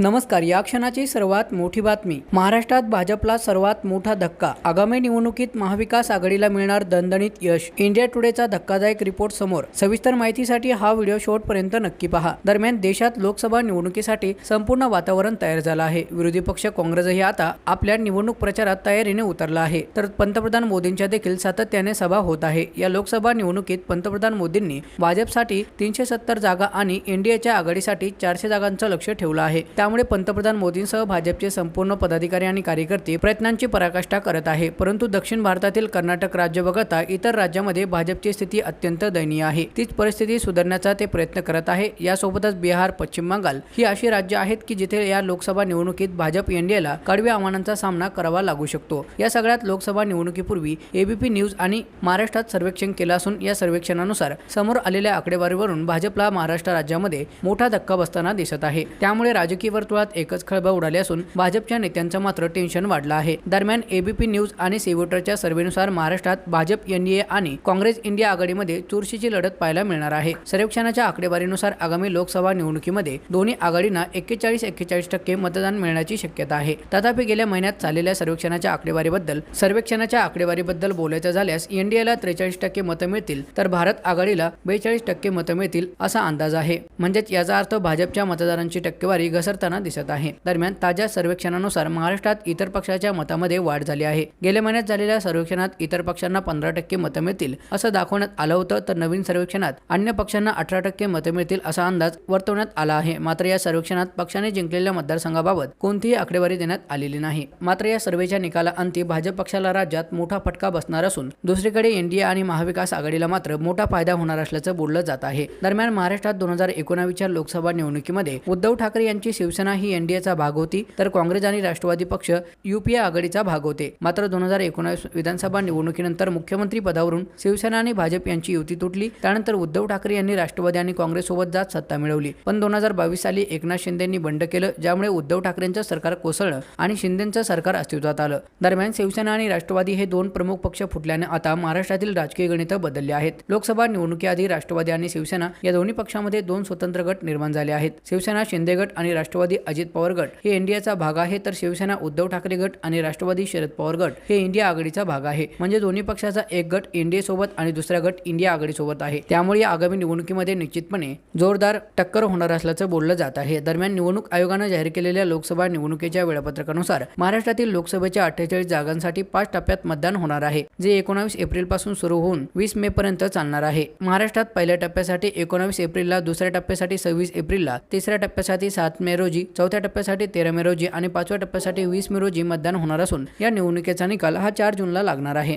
नमस्कार या क्षणाची सर्वात मोठी बातमी. महाराष्ट्रात भाजपला सर्वात मोठा धक्का. आगामी निवडणुकीत महाविकास आघाडीला मिळणार दणदणीत यश. इंडिया टुडेचा धक्कादायक रिपोर्ट समोर. सविस्तर माहितीसाठी हा व्हिडिओ शेवटपर्यंत नक्की पहा. दरम्यान देशात लोकसभा निवडणुकीसाठी संपूर्ण वातावरण तयार झालं आहे. विरोधी पक्ष काँग्रेसही आता आपल्या निवडणूक प्रचारात तयारीने उतरला आहे. तर पंतप्रधान मोदींच्या देखील सातत्याने सभा होत आहे. या लोकसभा निवडणुकीत पंतप्रधान मोदींनी भाजपसाठी तीनशे सत्तर जागा आणि एनडीएच्या आघाडीसाठी चारशे जागांचं लक्ष ठेवलं आहे. त्या त्यामुळे पंतप्रधान मोदींसह भाजपचे संपूर्ण पदाधिकारी आणि कार्यकर्ते प्रयत्नांची पराकाष्ठा करत आहे. परंतु दक्षिण भारतातील कर्नाटक राज्य वगळता इतर राज्यामध्ये भाजपची स्थिती अत्यंत दयनीय आहे. तीच परिस्थिती सुधारण्याचा ते प्रयत्न करत आहे. यासोबतच बिहार पश्चिम बंगाल ही अशी राज्य आहेत की जिथे या लोकसभा निवडणुकीत भाजप एनडीएला कडव्या आव्हानांचा सामना करावा लागू शकतो. या सगळ्यात लोकसभा निवडणुकीपूर्वी एबीपी न्यूज आणि महाराष्ट्रात सर्वेक्षण केलं असून या सर्वेक्षणानुसार समोर आलेल्या आकडेवारीवरून भाजपला महाराष्ट्र राज्यामध्ये मोठा धक्का बसताना दिसत आहे. त्यामुळे राजकीय वर्तुळात एकच खळबळ उडाली असून भाजपच्या नेत्यांचं मात्र टेन्शन वाढलं आहे. दरम्यान एबीपी न्यूज आणि सेव्होटरच्या सर्व्हेनुसार महाराष्ट्रात भाजप एनडीए आणि काँग्रेस इंडिया आघाडीमध्ये चुरशीची लढत पाहायला मिळणार आहे. सर्वेक्षणाच्या आकडेवारीनुसार आगामी लोकसभा निवडणुकीमध्ये दोन्ही आघाडींना एक्केचाळीस एक्केचाळीस टक्के मतदान मिळण्याची शक्यता आहे. तथापि गेल्या महिन्यात चाललेल्या सर्वेक्षणाच्या आकडेवारीबद्दल सर्वेक्षणाच्या आकडेवारीबद्दल बोलायचं झाल्यास एनडीएला त्रेचाळीस टक्के मतं मिळतील तर भारत आघाडीला बेचाळीस टक्के मतं मिळतील असा अंदाज आहे. म्हणजेच याचा अर्थ भाजपच्या मतदारांची टक्केवारी घसरताना दिसत आहे. दरम्यान ताज्या सर्वेक्षणानुसार महाराष्ट्रात इतर पक्षाच्या मतामध्ये वाढ झाली आहे. गेल्या महिन्यात झालेल्या सर्वेक्षणात इतर पक्षांना पंधरा टक्के मतं मिळतील असं दाखवण्यात आलं होतं तर नवीन सर्वेक्षणात अन्य पक्षांना अठरा टक्के मतं मिळतील असा अंदाज वर्तवण्यात आला आहे. मात्र या सर्वेक्षणात पक्षाने जिंकलेल्या मतदारसंघाबाबत कोणतीही आकडेवारी देण्यात आलेली नाही. मात्र या सर्वेच्या निकालाअंती भाजप पक्षाला राज्यात मोठा फटका बसणार असून दुसरीकडे एनडीए आणि महाविकास आघाडीला मात्र मोठा फायदा होणार असल्याचं बोललं जात आहे. दरम्यान महाराष्ट्रात दोन हजार एकोणावीसच्या लोकसभा निवडणुकीमध्ये उद्धव ठाकरे यांची शिवसेना ही एनडीएचा भाग होती तर काँग्रेस आणि राष्ट्रवादी पक्ष युपीए आघाडीचा भाग होते. मात्र दोन हजार एकोणावीस विधानसभा निवडणुकीनंतर मुख्यमंत्री पदावरून शिवसेना आणि भाजप यांची युती तुटली. त्यानंतर उद्धव ठाकरे यांनी राष्ट्रवादी आणि काँग्रेससोबत जात सत्ता मिळवली. पण दोन हजार बावीस साली एकनाथ शिंदेंनी बंड केलं ज्यामुळे उद्धव ठाकरेंचं सरकार कोसळलं आणि शिंदेंचं सरकार अस्तित्वात आलं. दरम्यान शिवसेना आणि राष्ट्रवादी हे दोन प्रमुख पक्ष फुटल्याने आता महाराष्ट्रातील राजकीय गणितं बदलले आहेत. लोकसभा निवडणुकीआधी राष्ट्रवादी आणि शिवसेना या दोन्ही पक्षामध्ये दोन स्वतंत्र गट निर्माण झाले आहेत. शिवसेना शिंदे गट आणि राष्ट्रवादी अजित पवार गट. हे इंडियाचा भाग आहे तर शिवसेना उद्धव ठाकरे गट आणि राष्ट्रवादी शरद पवार गट. हे इंडिया आघाडीचा भाग आहे. म्हणजे दोन्ही पक्षाचा एक गट इंडियासोबत आणि दुसरा गट इंडिया आघाडीसोबत आहे. त्यामुळे या आगामी निवडणुकीमध्ये निश्चितपणे जोरदार टक्कर होणार असल्याचं बोललं जात आहे. दरम्यान निवडणूक आयोगानं जाहीर केलेल्या लोकसभा निवडणुकीच्या वेळापत्रकानुसार महाराष्ट्रातील लोकसभेच्या अठ्ठेचाळीस जागांसाठी पाच टप्प्यात मतदान होणार आहे जे एकोणावीस एप्रिलपासून सुरू होऊन वीस मे पर्यंत चालणार आहे. महाराष्ट्रात पहिल्या टप्प्यासाठी एकोणावीस एप्रिलला दुसऱ्या टप्प्यासाठी सव्वीस एप्रिलला तिसऱ्या टप्प्यासाठी सात मे रोजी चौथ्या टप्प्यासाठी तेरा मे रोजी आणि पाचव्या टप्प्यासाठी वीस मे रोजी मतदान होणार असून या निवडणुकीचा निकाल हा चार जूनला लागणार आहे.